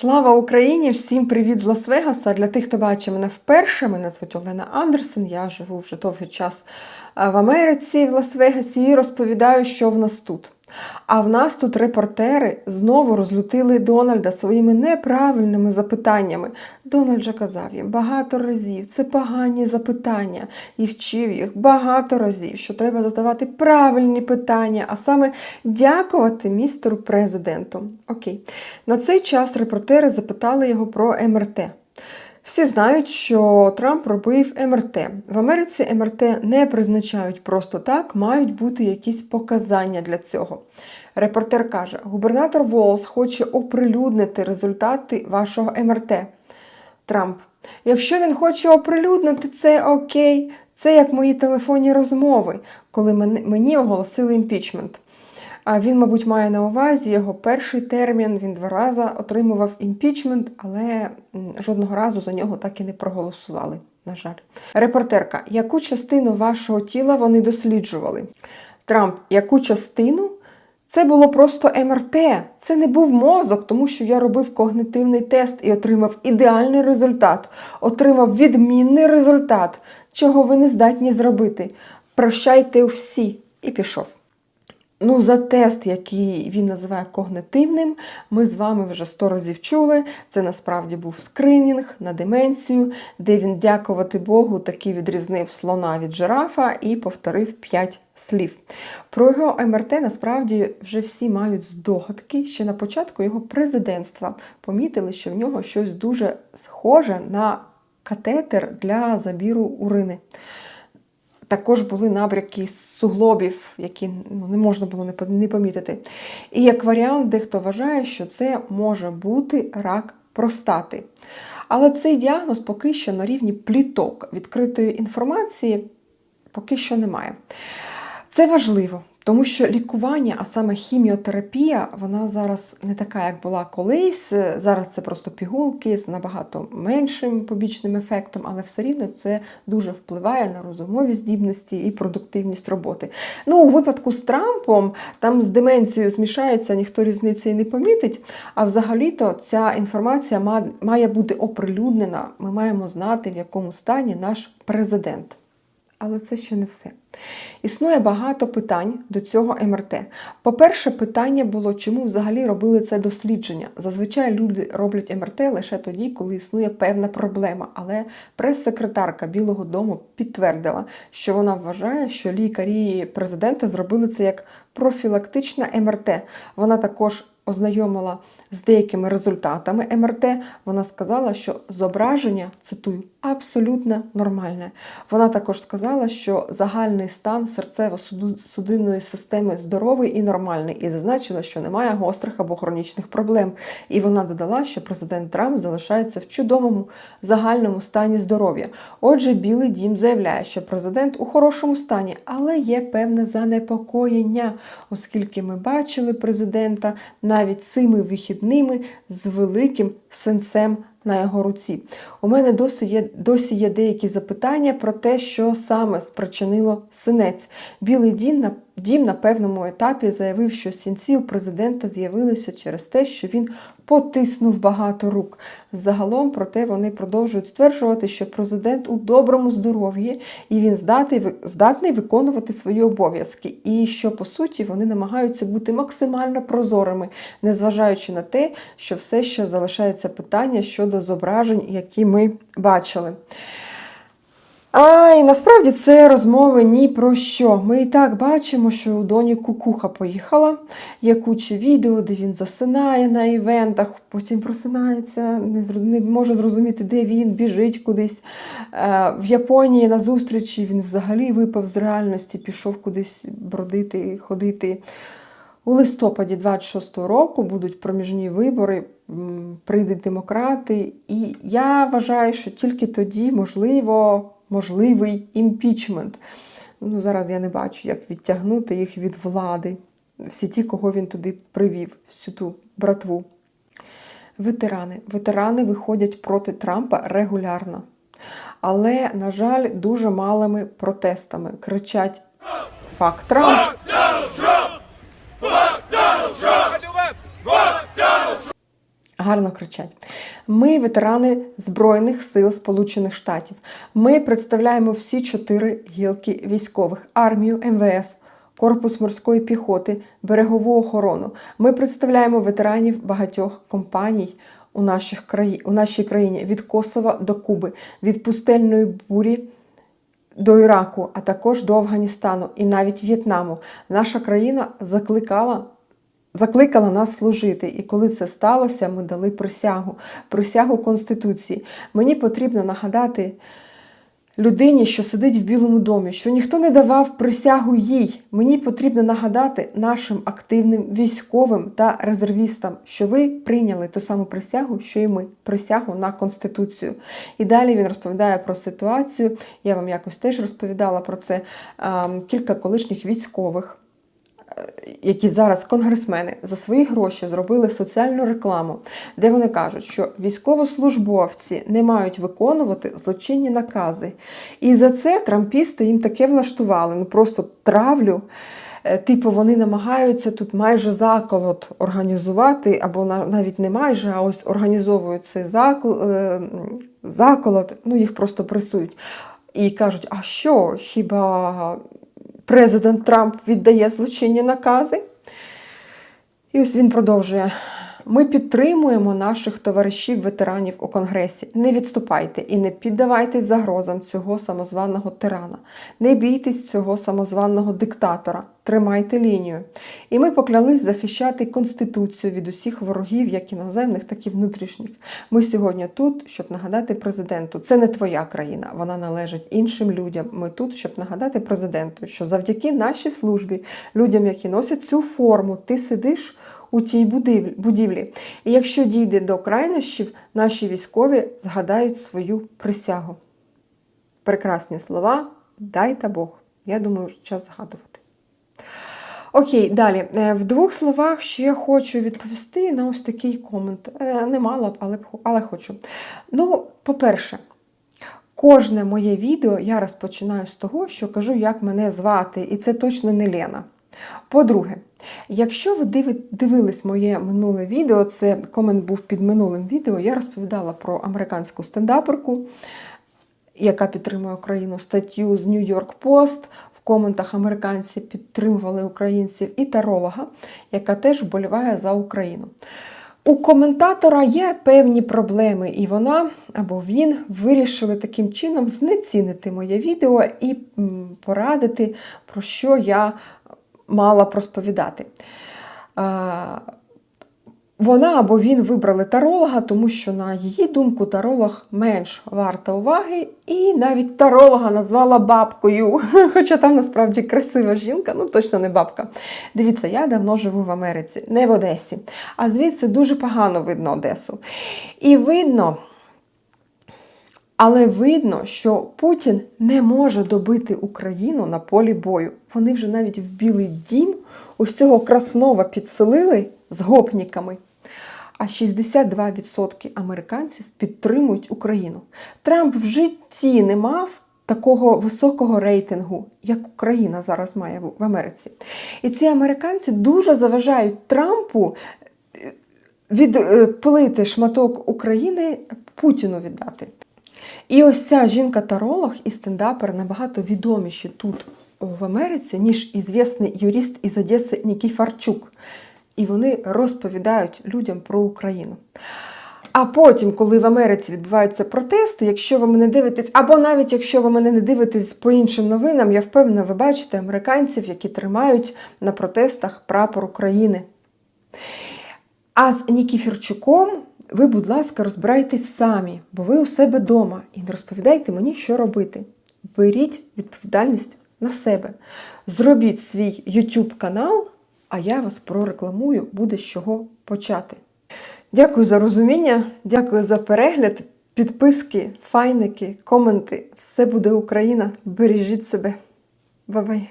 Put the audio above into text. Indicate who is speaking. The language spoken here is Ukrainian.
Speaker 1: Слава Україні! Всім привіт з Лас-Вегаса. Для тих, хто бачить мене вперше, мене звуть Олена Андерсен. Я живу вже довгий час е, в Америці, в Лас-Вегасі, і розповідаю, що в нас тут. А в нас тут репортери знову розлютили Дональда своїми неправильними запитаннями. Дональд же казав їм багато разів, це погані запитання, і вчив їх багато разів, що треба задавати правильні питання, а саме дякувати містеру президенту. Окей. На цей час репортери запитали його про МРТ. Всі знають, що Трамп робив МРТ. В Америці МРТ не призначають просто так, мають бути якісь показання для цього. Репортер каже: губернатор Волс хоче оприлюднити результати вашого МРТ. Трамп. Якщо він хоче оприлюднити це окей, це як мої телефонні розмови, коли мен- мені оголосили імпічмент. А він, мабуть, має на увазі його перший термін. Він два рази отримував імпічмент, але жодного разу за нього так і не проголосували. На жаль, репортерка, яку частину вашого тіла вони досліджували? Трамп, яку частину? Це було просто МРТ. Це не був мозок, тому що я робив когнитивний тест і отримав ідеальний результат, отримав відмінний результат, чого ви не здатні зробити. Прощайте всі і пішов. Ну, за тест, який він називає когнитивним, ми з вами вже сто разів чули. Це насправді був скринінг на деменцію, де він, дякувати Богу, таки відрізнив слона від жирафа і повторив п'ять слів. Про його МРТ насправді вже всі мають здогадки. Ще на початку його президентства помітили, що в нього щось дуже схоже на катетер для забіру урини. Також були набряки суглобів, які ну, не можна було не по- не помітити. І як варіант, дехто вважає, що це може бути рак простати. Але цей діагноз поки що на рівні пліток відкритої інформації поки що немає. Це важливо, тому що лікування, а саме хіміотерапія, вона зараз не така, як була колись. Зараз це просто пігулки з набагато меншим побічним ефектом, але все рівно це дуже впливає на розумові здібності і продуктивність роботи. Ну, у випадку з Трампом там з деменцією змішається, ніхто різниці і не помітить. А взагалі-то ця інформація має бути оприлюднена. Ми маємо знати, в якому стані наш президент. Але це ще не все. Існує багато питань до цього МРТ. По-перше, питання було, чому взагалі робили це дослідження. Зазвичай люди роблять МРТ лише тоді, коли існує певна проблема. Але прес-секретарка Білого Дому підтвердила, що вона вважає, що лікарі президента зробили це як профілактичне МРТ. Вона також ознайомила з деякими результатами МРТ. Вона сказала, що зображення, цитую, абсолютно нормальне. Вона також сказала, що загальний стан серцево-судинної системи здоровий і нормальний, і зазначила, що немає гострих або хронічних проблем. І вона додала, що президент Трамп залишається в чудовому загальному стані здоров'я. Отже, Білий Дім заявляє, що президент у хорошому стані, але є певне занепокоєння, оскільки ми бачили президента навіть цими вихідними з великим сенсем на його руці. У мене досі є, досі є деякі запитання про те, що саме спричинило синець. Білий дін дім на певному етапі заявив, що сінці у президента з'явилися через те, що він потиснув багато рук. Загалом, проте, вони продовжують стверджувати, що президент у доброму здоров'ї і він здатний, здатний виконувати свої обов'язки, і що по суті вони намагаються бути максимально прозорими, незважаючи на те, що все ще залишається питання щодо зображень, які ми бачили. А і насправді це розмови ні про що. Ми і так бачимо, що у доні кукуха поїхала. Є куча відео, де він засинає на івентах, потім просинається, не, може зрозуміти, де він, біжить кудись. Е, в Японії на зустрічі він взагалі випав з реальності, пішов кудись бродити, ходити. У листопаді 26-го року будуть проміжні вибори, прийдуть демократи, і я вважаю, що тільки тоді можливо можливий імпічмент. Ну, зараз я не бачу, як відтягнути їх від влади. Всі ті, кого він туди привів, всю ту братву. Ветерани. Ветерани виходять проти Трампа регулярно. Але, на жаль, дуже малими протестами. Кричать Фак Трамп! гарно кричать. Ми ветерани Збройних сил Сполучених Штатів. Ми представляємо всі чотири гілки військових: армію, МВС. Корпус морської піхоти, берегову охорону. Ми представляємо ветеранів багатьох компаній у, наших краї... у нашій країні від Косова до Куби, від пустельної бурі до Іраку, а також до Афганістану і навіть В'єтнаму. Наша країна закликала. Закликала нас служити, і коли це сталося, ми дали присягу, присягу Конституції. Мені потрібно нагадати людині, що сидить в Білому домі, що ніхто не давав присягу їй. Мені потрібно нагадати нашим активним військовим та резервістам, що ви прийняли ту саму присягу, що і ми присягу на Конституцію. І далі він розповідає про ситуацію. Я вам якось теж розповідала про це. Кілька колишніх військових які зараз конгресмени за свої гроші зробили соціальну рекламу, де вони кажуть, що військовослужбовці не мають виконувати злочинні накази. І за це трампісти їм таке влаштували, ну просто травлю. Е, Типу, вони намагаються тут майже заколот організувати, або навіть не майже, а ось організовують цей е, заколот, ну їх просто пресують. І кажуть, а що, хіба президент Трамп віддає злочинні накази? І ось він продовжує. Ми підтримуємо наших товаришів-ветеранів у Конгресі. Не відступайте і не піддавайтесь загрозам цього самозваного тирана. Не бійтесь цього самозваного диктатора. Тримайте лінію. І ми поклялись захищати Конституцію від усіх ворогів, як іноземних, так і внутрішніх. Ми сьогодні тут, щоб нагадати президенту. Це не твоя країна, вона належить іншим людям. Ми тут, щоб нагадати президенту, що завдяки нашій службі, людям, які носять цю форму, ти сидиш у тій будівлі. І якщо дійде до крайнощів, наші військові згадають свою присягу. Прекрасні слова, дайте Бог. Я думаю, час згадувати. Окей, далі. Е, В двох словах ще хочу відповісти на ось такий комент. Е, Немало, б, але, але хочу. Ну, по-перше, кожне моє відео я розпочинаю з того, що кажу, як мене звати, і це точно не Лена. По-друге, якщо ви диви- дивились моє минуле відео, це комент був під минулим відео, я розповідала про американську стендаперку, яка підтримує Україну статтю з York Post. В коментах американці підтримували українців і таролога, яка теж вболіває за Україну. У коментатора є певні проблеми, і вона або він вирішили таким чином знецінити моє відео і порадити, про що я мала б розповідати. Вона або він вибрали таролога, тому що, на її думку, таролог менш варта уваги, і навіть таролога назвала бабкою. Хоча там насправді красива жінка, ну точно не бабка. Дивіться, я давно живу в Америці, не в Одесі. А звідси дуже погано видно Одесу. І видно. Але видно, що Путін не може добити Україну на полі бою. Вони вже навіть в Білий дім ось цього Краснова підселили з гопніками. А 62% американців підтримують Україну. Трамп в житті не мав такого високого рейтингу, як Україна зараз має в Америці. І ці американці дуже заважають Трампу е, відпилити шматок України Путіну віддати. І ось ця жінка-таролог і стендапер набагато відоміші тут в Америці, ніж ізвісний юрист із Одеси Нікіфарчук. І вони розповідають людям про Україну. А потім, коли в Америці відбуваються протести, якщо ви мене дивитесь, або навіть якщо ви мене не дивитесь по іншим новинам, я впевнена, ви бачите американців, які тримають на протестах прапор України. А з Нікіфірчуком ви, будь ласка, розбирайтесь самі, бо ви у себе вдома і не розповідайте мені, що робити. Беріть відповідальність на себе. Зробіть свій YouTube канал, а я вас прорекламую, буде з чого почати. Дякую за розуміння, дякую за перегляд, підписки, файники, коменти. Все буде Україна. Бережіть себе. Бай-бай.